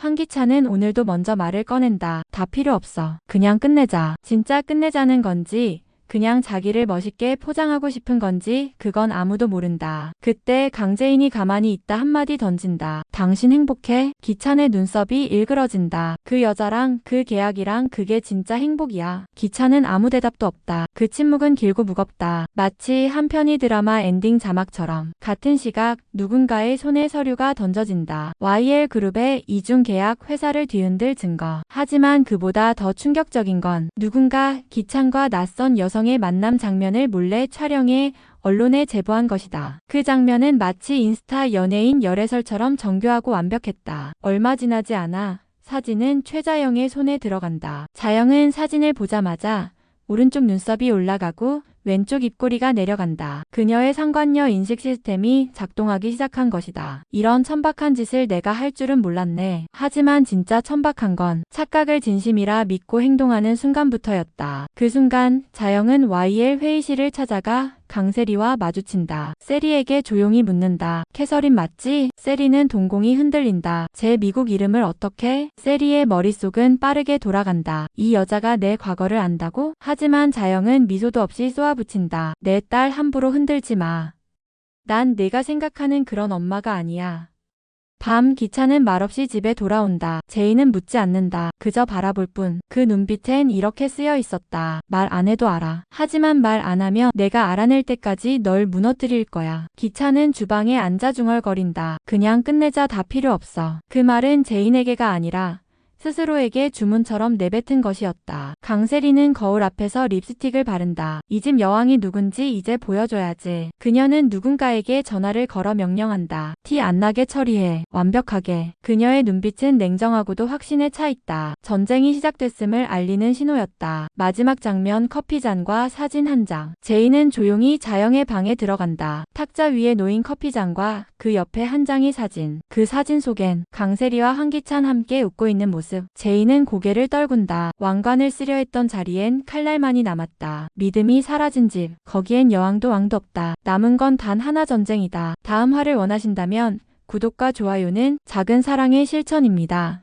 황기찬은 오늘도 먼저 말을 꺼낸다. 다 필요 없어. 그냥 끝내자. 진짜 끝내자는 건지 그냥 자기를 멋있게 포장하고 싶은 건지 그건 아무도 모른다. 그때 강재인이 가만히 있다 한마디 던진다. 당신 행복해? 기찬의 눈썹이 일그러진다. 그 여자랑 그 계약이랑 그게 진짜 행복이야. 기찬은 아무 대답도 없다. 그 침묵은 길고 무겁다. 마치 한 편의 드라마 엔딩 자막처럼 같은 시각 누군가의 손에 서류가 던져진다. YL 그룹의 이중 계약 회사를 뒤흔들 증거. 하지만 그보다 더 충격적인 건 누군가 기찬과 낯선 여성 의 만남 장면을 몰래 촬영해 언론에 제보한 것이다. 그 장면은 마치 인스타 연예인 열애설처럼 정교하고 완벽했다. 얼마 지나지 않아 사진은 최자영의 손에 들어간다. 자영은 사진을 보자마자 오른쪽 눈썹이 올라가고 왼쪽 입꼬리가 내려간다. 그녀의 상관녀 인식 시스템이 작동하기 시작한 것이다. 이런 천박한 짓을 내가 할 줄은 몰랐네. 하지만 진짜 천박한 건 착각을 진심이라 믿고 행동하는 순간부터였다. 그 순간 자영은 YL 회의실을 찾아가 강세리와 마주친다. 세리에게 조용히 묻는다. 캐서린 맞지? 세리는 동공이 흔들린다. 제 미국 이름을 어떻게? 세리의 머릿속은 빠르게 돌아간다. 이 여자가 내 과거를 안다고? 하지만 자영은 미소도 없이 쏘아붙인다. 내 딸 함부로 흔들지 마. 난 내가 생각하는 그런 엄마가 아니야. 밤 기차는 말없이 집에 돌아온다. 제이는 묻지 않는다. 그저 바라볼 뿐. 그 눈빛엔 이렇게 쓰여 있었다. 말 안 해도 알아. 하지만 말 안 하면 내가 알아낼 때까지 널 무너뜨릴 거야. 기차는 주방에 앉아 중얼거린다. 그냥 끝내자 다 필요 없어. 그 말은 제인에게가 아니라 스스로에게 주문처럼 내뱉은 것이었다. 강세리는 거울 앞에서 립스틱을 바른다. 이 집 여왕이 누군지 이제 보여줘야지. 그녀는 누군가에게 전화를 걸어 명령한다. 티 안 나게 처리해. 완벽하게. 그녀의 눈빛은 냉정하고도 확신에 차 있다. 전쟁이 시작됐음을 알리는 신호였다. 마지막 장면 커피잔과 사진 한 장. 제이는 조용히 자영의 방에 들어간다. 탁자 위에 놓인 커피잔과 그 옆에 한 장의 사진. 그 사진 속엔 강세리와 황기찬 함께 웃고 있는 모습. 제이는 고개를 떨군다. 왕관을 쓰려 했던 자리엔 칼날만이 남았다. 믿음이 사라진 집. 거기엔 여왕도 왕도 없다. 남은 건 단 하나 전쟁이다. 다음 화를 원하신다면 구독과 좋아요는 작은 사랑의 실천입니다.